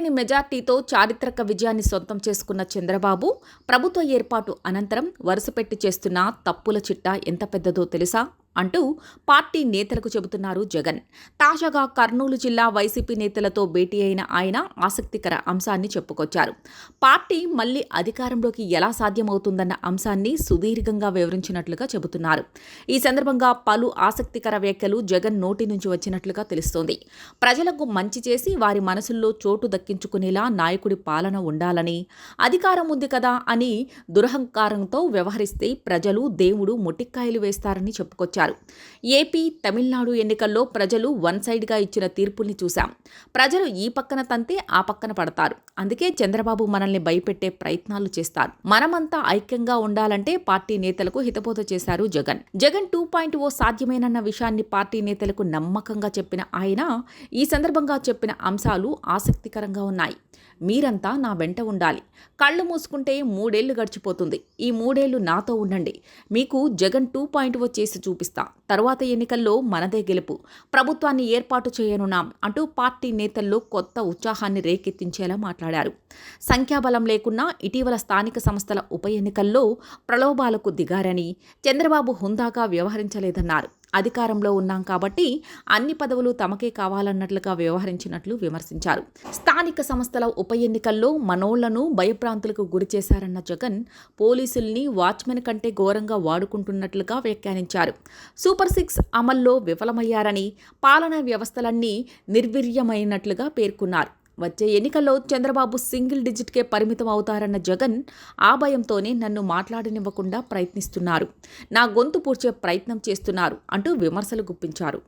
తిరుగులేని మెజార్టీతో చారిత్రక విజయాన్ని సొంతం చేసుకున్న చంద్రబాబు ప్రభుత్వ ఏర్పాటు అనంతరం వరుసపెట్టి చేస్తున్న తప్పుల చిట్టా ఎంత పెద్దదో తెలుసా? అంటూ పార్టీ నేతలకు చెబుతున్నారు జగన్. తాజాగా కర్నూలు జిల్లా వైసీపీ నేతలతో భేటీ అయిన ఆయన ఆసక్తికర అంశాన్ని చెప్పుకొచ్చారు. పార్టీ మళ్ళీ అధికారంలోకి ఎలా సాధ్యమవుతుందన్న అంశాన్ని సుదీర్ఘంగా వివరించినట్లుగా చెబుతున్నారు. ఈ సందర్భంగా పలు ఆసక్తికర వ్యాఖ్యలు జగన్ నోటి నుంచి వచ్చినట్లుగా తెలుస్తోంది. ప్రజలకు మంచి చేసి వారి మనసుల్లో చోటు దక్కించుకునేలా నాయకుడి పాలన ఉండాలని అధికారం ఉంది కదా అని దురహంకారంతో వ్యవహరిస్తే ప్రజలు దేవుడు ముటిక్కాయలు వేస్తారని చెప్పుకొచ్చారు. ఏపీ తమిళనాడు ఎన్నికల్లో ప్రజలు వన్ సైడ్గా ఇచ్చిన తీర్పుల్ని చూశాం. ప్రజలు ఈ పక్కన తంతే ఆ పక్కన పడతారు. అందుకే చంద్రబాబు మనల్ని భయపెట్టే ప్రయత్నాలు చేస్తారు. మనమంతా ఐక్యంగా ఉండాలంటే పార్టీ నేతలకు హితబోధ చేశారు Jagan. Jagan two point O సాధ్యమేనన్న విషయాన్ని పార్టీ నేతలకు నమ్మకంగా చెప్పిన ఆయన ఈ సందర్భంగా చెప్పిన అంశాలు ఆసక్తికరంగా ఉన్నాయి. మీరంతా నా వెంట ఉండాలి. కళ్ళు మూసుకుంటే మూడేళ్ళు గడిచిపోతుంది. ఈ మూడేళ్ళు నాతో ఉండండి. మీకు జగన్ టూ పాయింట్ వచ్చేసి చూపిస్తా. తర్వాత ఎన్నికల్లో మనదే గెలుపు. ప్రభుత్వాన్ని ఏర్పాటు చేయనున్నాం అంటూ పార్టీ నేతల్లో కొత్త ఉత్సాహాన్ని రేకెత్తించేలా మాట్లాడారు. సంఖ్యాబలం లేకున్నా ఇటీవల స్థానిక సంస్థల ఉప ఎన్నికల్లో ప్రలోభాలకు దిగారని చంద్రబాబు హుందాగా వ్యవహరించలేదన్నారు. అధికారంలో ఉన్నాం కాబట్టి అన్ని పదవులు తమకే కావాలన్నట్లుగా వ్యవహరించినట్లు విమర్శించారు. స్థానిక సంస్థల ఉప ఎన్నికల్లో మనోళ్ళను భయప్రాంతులకు గురి చేశారన్న జగన్ పోలీసుల్ని వాచ్మెన్ కంటే ఘోరంగా వాడుకుంటున్నట్లుగా వ్యాఖ్యానించారు. సూపర్ సిక్స్ అమల్లో విఫలమయ్యారని పాలనా వ్యవస్థలన్నీ నిర్వీర్యమైనట్లుగా పేర్కొన్నారు. వచ్చే ఎన్నికల్లో చంద్రబాబు సింగిల్ డిజిట్కే పరిమితం అవుతారన్న జగన్ ఆ భయంతోనే నన్ను మాట్లాడనివ్వకుండా ప్రయత్నిస్తున్నారు. నా గొంతు పూడ్చే ప్రయత్నం చేస్తున్నారు అంటూ విమర్శలు గుప్పించారు.